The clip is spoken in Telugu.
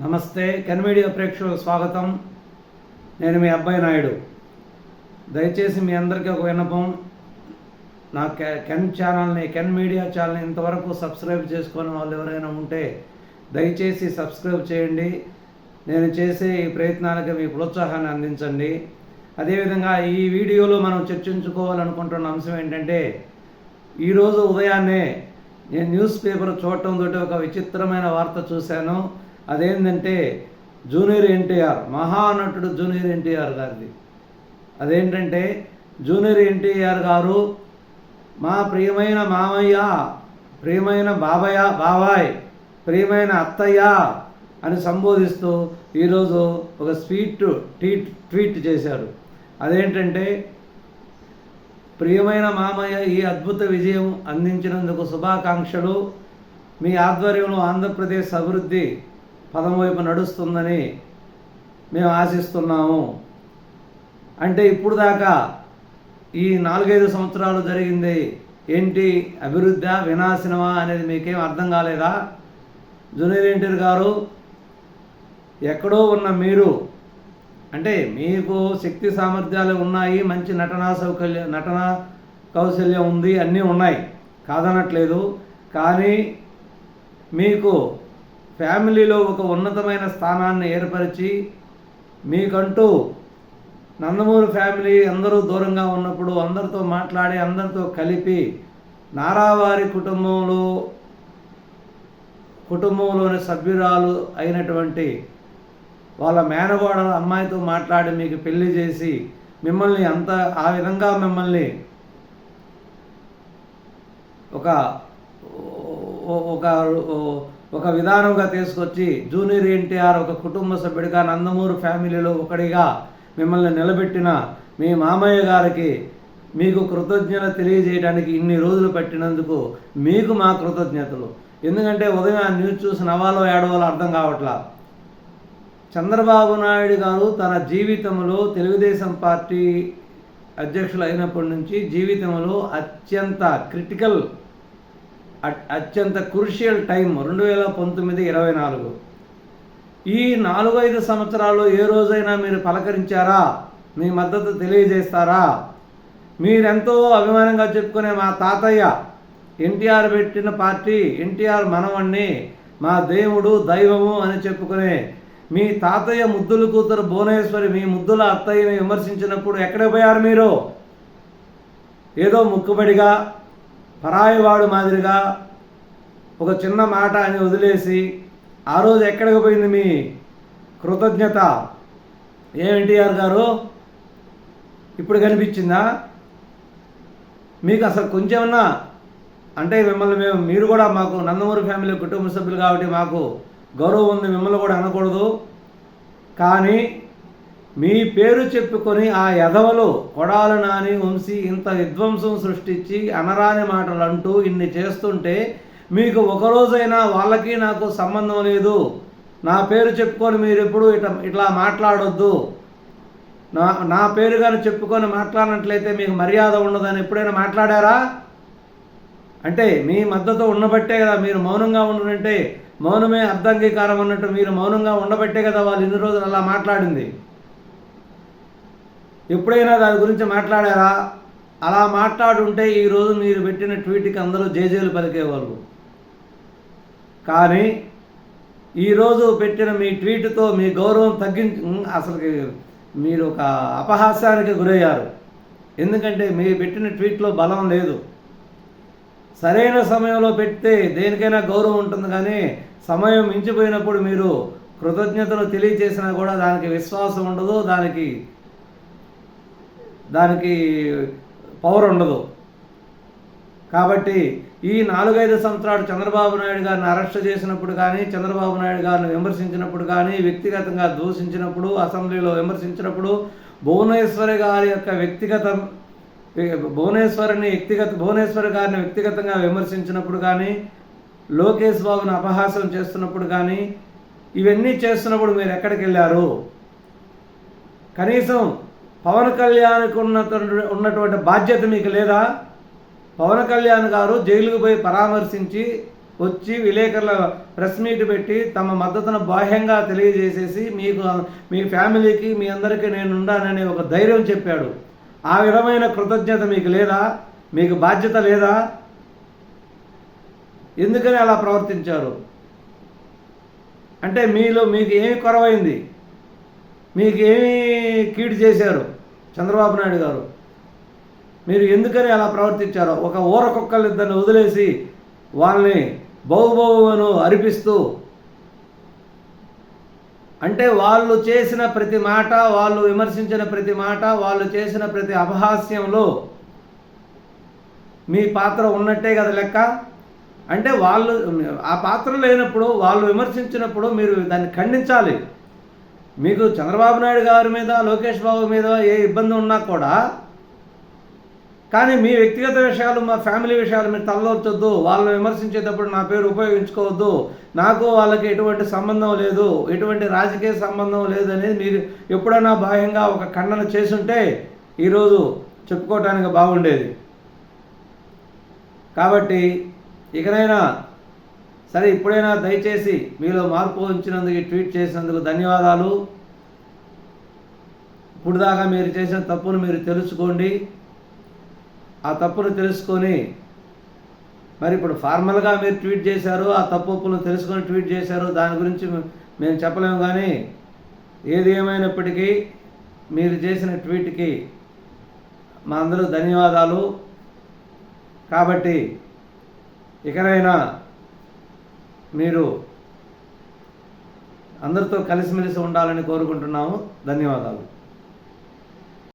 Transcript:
నమస్తే కెన్ మీడియా ప్రేక్షకులకు స్వాగతం. నేను మీ అబ్బాయి నాయుడు. దయచేసి మీ అందరికీ ఒక విన్నపం. నా కె- కెన్ ఛానల్ని కెన్ మీడియా ఛానల్ని ఇంతవరకు సబ్స్క్రైబ్ చేసుకుని వాళ్ళు ఎవరైనా ఉంటే దయచేసి సబ్స్క్రైబ్ చేయండి. నేను చేసే ఈ ప్రయత్నాలకి మీ ప్రోత్సాహాన్ని అందించండి. అదేవిధంగా ఈ వీడియోలో మనం చర్చించుకోవాలనుకుంటున్న అంశం ఏంటంటే ఈరోజు ఉదయాన్నే నేను న్యూస్ పేపర్ చూడటం తోటి ఒక విచిత్రమైన వార్త చూశాను. అదేంటంటే జూనియర్ ఎన్టీఆర్ మహానటుడు జూనియర్ ఎన్టీఆర్ గారిది. అదేంటంటే జూనియర్ ఎన్టీఆర్ గారు మా ప్రియమైన మామయ్య ప్రియమైన బాబయ్య బాబాయ్ ప్రియమైన అత్తయ్య అని సంబోధిస్తూ ఈరోజు ఒక స్వీట్ ట్వీట్ ట్వీట్ చేశారు. అదేంటంటే ప్రియమైన మామయ్య ఈ అద్భుత విజయం అందించినందుకు శుభాకాంక్షలు. మీ ఆధ్వర్యంలో ఆంధ్రప్రదేశ్ అభివృద్ధి పదం వైపు నడుస్తుందని మేము ఆశిస్తున్నాము. అంటే ఇప్పుడు దాకా ఈ నాలుగైదు సంవత్సరాలు జరిగింది ఏంటి? అభివృద్ధి వినాశనమా అనేది మీకేం అర్థం కాలేదా? జూనియర్ ఎన్టీఆర్ గారు ఎక్కడో ఉన్న మీరు అంటే మీకు శక్తి సామర్థ్యాలు ఉన్నాయి మంచి నటనా సౌకర్య నటన కౌశల్యం ఉంది అన్నీ ఉన్నాయి. కాదనట్లేదు. కానీ మీకు ఫ్యామిలీలో ఒక ఉన్నతమైన స్థానాన్ని ఏర్పరిచి మీకంటూ నందమూరి ఫ్యామిలీ అందరూ దూరంగా ఉన్నప్పుడు అందరితో మాట్లాడి అందరితో కలిపి నారావారి కుటుంబంలో కుటుంబంలోని సభ్యురాలు అయినటువంటి వాళ్ళ మేనగోడల అమ్మాయితో మాట్లాడి మీకు పెళ్ళి చేసి మిమ్మల్ని అంత ఆ విధంగా మిమ్మల్ని ఒక ఒక ఒక విధానంగా తీసుకొచ్చి జూనియర్ ఎన్టీఆర్ ఒక కుటుంబ సభ్యుడిగా నందమూరు ఫ్యామిలీలో ఒకడిగా మిమ్మల్ని నిలబెట్టిన మీ మామయ్య గారికి మీకు కృతజ్ఞత తెలియజేయడానికి ఇన్ని రోజులు పట్టినందుకు మీకు మా కృతజ్ఞతలు. ఎందుకంటే ఉదయం ఆ న్యూస్ చూసి నవాలో ఏడవాలో అర్థం కావట్లా. చంద్రబాబు నాయుడు గారు తన జీవితంలో తెలుగుదేశం పార్టీ అధ్యక్షులు అయినప్పటి నుంచి జీవితంలో అత్యంత క్రిటికల్ అత్యంత క్రూషియల్ టైం రెండు వేల పంతొమ్మిది ఇరవై నాలుగు. ఈ నాలుగు ఐదు సంవత్సరాలు ఏ రోజైనా మీరు పలకరించారా? మీ మద్దతు తెలియజేస్తారా? మీరెంతో అభిమానంగా చెప్పుకునే మా తాతయ్య ఎన్టీఆర్ పెట్టిన పార్టీ ఎన్టీఆర్ మనవణ్ణి మా దేవుడు దైవము అని చెప్పుకునే మీ తాతయ్య ముద్దుల కూతురు భువనేశ్వరి మీ ముద్దుల అత్తయ్యని విమర్శించినప్పుడు ఎక్కడ పోయారు మీరు? ఏదో ముక్కుబడిగా పరాయివాడు మాదిరిగా ఒక చిన్న మాట అని వదిలేసి ఆ రోజు ఎక్కడికి పోయింది మీ కృతజ్ఞత? ఏ ఎన్టీఆర్ గారు? ఇప్పుడు కనిపించిందా? మీకు అసలు కొంచెమన్నా అంటే మిమ్మల్ని మేము మీరు కూడా మాకు నందమూరి ఫ్యామిలీ కుటుంబ సభ్యులు కాబట్టి మాకు గౌరవం ఉంది మిమ్మల్ని కూడా అనకూడదు. కానీ మీ పేరు చెప్పుకొని ఆ యదవలు కొడాల నాని వంశీ ఇంత విధ్వంసం సృష్టించి అనరాని మాటలు అంటూ ఇన్ని చేస్తుంటే మీకు ఒకరోజైనా వాళ్ళకి నాకు సంబంధం లేదు. నా పేరు చెప్పుకొని మీరు ఎప్పుడు ఇట్లా ఇట్లా మాట్లాడొద్దు. నా నా పేరు కానీ చెప్పుకొని మాట్లాడినట్లయితే మీకు మర్యాద ఉండదని ఎప్పుడైనా మాట్లాడారా? అంటే మీ మద్దతు ఉండబట్టే కదా మీరు మౌనంగా ఉండనంటే మౌనమే అర్ధంగీకారం అన్నట్టు మీరు మౌనంగా ఉండబట్టే కదా వాళ్ళు ఇన్ని రోజులు అలా మాట్లాడింది. ఎప్పుడైనా దాని గురించి మాట్లాడారా? అలా మాట్లాడుంటే ఈరోజు మీరు పెట్టిన ట్వీట్కి అందరూ జేజేలు పలికేవాళ్ళు. కానీ ఈరోజు పెట్టిన మీ ట్వీట్తో మీ గౌరవం తగ్గించి అసలు మీరు ఒక అపహాస్యానికి గురయ్యారు. ఎందుకంటే మీరు పెట్టిన ట్వీట్లో బలం లేదు. సరైన సమయంలో పెడితే దేనికైనా గౌరవం ఉంటుంది కానీ సమయం మించిపోయినప్పుడు మీరు కృతజ్ఞతలు తెలియజేసినా కూడా దానికి విశ్వాసం ఉండదు దానికి దానికి పవర్ ఉండదు. కాబట్టి ఈ నాలుగైదు సంవత్సరాలు చంద్రబాబు నాయుడు గారిని అరెస్ట్ చేసినప్పుడు కానీ చంద్రబాబు నాయుడు గారిని విమర్శించినప్పుడు కానీ వ్యక్తిగతంగా దూషించినప్పుడు అసెంబ్లీలో విమర్శించినప్పుడు భువనేశ్వరి గారి యొక్క వ్యక్తిగత భువనేశ్వరిని వ్యక్తిగత భువనేశ్వరి గారిని వ్యక్తిగతంగా విమర్శించినప్పుడు కానీ లోకేష్ బాబుని అపహాసం చేస్తున్నప్పుడు కానీ ఇవన్నీ చేస్తున్నప్పుడు మీరు ఎక్కడికి వెళ్ళారు? కనీసం పవన్ కళ్యాణ్కి ఉన్నటువంటి ఉన్నటువంటి బాధ్యత మీకు లేదా? పవన్ కళ్యాణ్ గారు జైలుకు పోయి పరామర్శించి వచ్చి విలేకరుల ప్రెస్ మీట్ పెట్టి తమ మద్దతును బాహ్యంగా తెలియజేసేసి మీకు మీ ఫ్యామిలీకి మీ అందరికీ నేను ఉండాననే ఒక ధైర్యం చెప్పాడు. ఆ విధమైన కృతజ్ఞత మీకు లేదా? మీకు బాధ్యత లేదా? ఎందుకని అలా ప్రవర్తించారు? అంటే మీలో మీకు ఏమి కొరవైంది? మీకు కీడు చేశారు? చంద్రబాబు నాయుడు గారు. మీరు ఎందుకని అలా ప్రవర్తించారో? ఒక ఊర కుక్కలిద్దరిని వదిలేసి వాళ్ళని బహుబహును అరిపిస్తూ అంటే వాళ్ళు చేసిన ప్రతి మాట వాళ్ళు విమర్శించిన ప్రతి మాట వాళ్ళు చేసిన ప్రతి అపహాస్యంలో మీ పాత్ర ఉన్నట్టే కదా లెక్క? అంటే వాళ్ళు ఆ పాత్ర లేనప్పుడు వాళ్ళు విమర్శించినప్పుడు మీరు దాన్ని ఖండించాలి. మీకు చంద్రబాబు నాయుడు గారి మీద లోకేష్ బాబు మీద ఏ ఇబ్బంది ఉన్నా కూడా కానీ మీ వ్యక్తిగత విషయాలు మా ఫ్యామిలీ విషయాలు మీరు తలలోచొద్దు వాళ్ళని విమర్శించేటప్పుడు నా పేరు ఉపయోగించుకోవద్దు. నాకు వాళ్ళకి ఎటువంటి సంబంధం లేదు. ఎటువంటి రాజకీయ సంబంధం లేదు అనేది మీరు ఎప్పుడైనా బాహ్యంగా ఒక ఖండన చేసుంటే ఈరోజు చెప్పుకోవటానికి బాగుండేది. కాబట్టి ఇకనైనా సరే ఇప్పుడైనా దయచేసి మీలో మార్పు ఉంచినందుకు ట్వీట్ చేసినందుకు ధన్యవాదాలు. ఇప్పుడు దాకా మీరు చేసిన తప్పును మీరు తెలుసుకోండి. ఆ తప్పును తెలుసుకొని మరి ఇప్పుడు ఫార్మల్గా మీరు ట్వీట్ చేశారు ఆ తప్పు తెలుసుకొని ట్వీట్ చేశారు దాని గురించి మేము చెప్పలేము కానీ ఏది ఏమైనప్పటికీ మీరు చేసిన ట్వీట్కి మా అందరూ ధన్యవాదాలు. కాబట్టి ఇకనైనా మీరు అందరితో కలిసిమెలిసి ఉండాలని కోరుకుంటున్నాము. ధన్యవాదాలు.